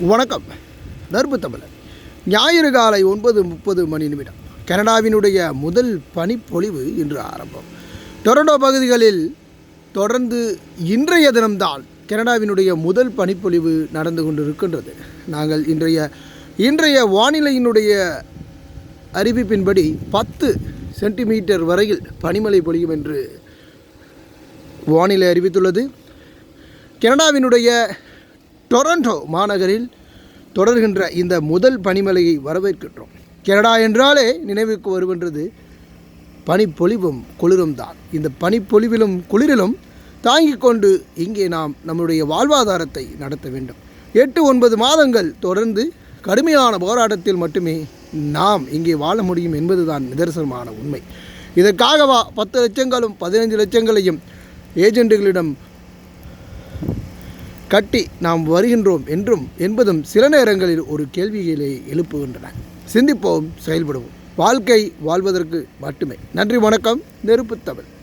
வணக்கம். நர்பு தமிழர். ஞாயிறு காலை ஒன்பது முப்பது மணி நிமிடம். கனடாவினுடைய முதல் பனிப்பொழிவு இன்று ஆரம்பம். டொரண்டோ பகுதிகளில் தொடர்ந்து இன்றைய தினம்தான் கனடாவினுடைய முதல் பனிப்பொழிவு நடந்து கொண்டிருக்கின்றது. நாங்கள் இன்றைய இன்றைய வானிலையினுடைய அறிவிப்பின்படி பத்து சென்டிமீட்டர் வரையில் பனிமழை பொழியும் என்று வானிலை அறிவித்துள்ளது. கனடாவினுடைய டொரண்டோ மாநகரில் தொடர்கின்ற இந்த முதல் பனிமலையை வரவேற்கின்றோம். கனடா என்றாலே நினைவுக்கு வருகின்றது பனிப்பொழிவும் குளிரும் தான் இந்த பனிப்பொழிவிலும் குளிரிலும் தாங்கிக் கொண்டு இங்கே நாம் நம்முடைய வாழ்வாதாரத்தை நடத்த வேண்டும். எட்டு ஒன்பது மாதங்கள் தொடர்ந்து கடுமையான போராட்டத்தில் மட்டுமே நாம் இங்கே வாழ முடியும் என்பதுதான் நிதர்சனமான உண்மை. இதற்காகவா பத்து லட்சங்களும் பதினைந்து லட்சங்களையும் ஏஜென்ட்டுகளிடம் கட்டி நாம் வருகின்றோம் என்றும் என்பதும் சில நேரங்களில் ஒரு கேள்விகளை எழுப்புகின்றன. சிந்திப்போம் செயல்படுவோம். வாழ்க்கை வாழ்வதற்கு மட்டுமே. நன்றி வணக்கம். நெருப்பு தமிழ்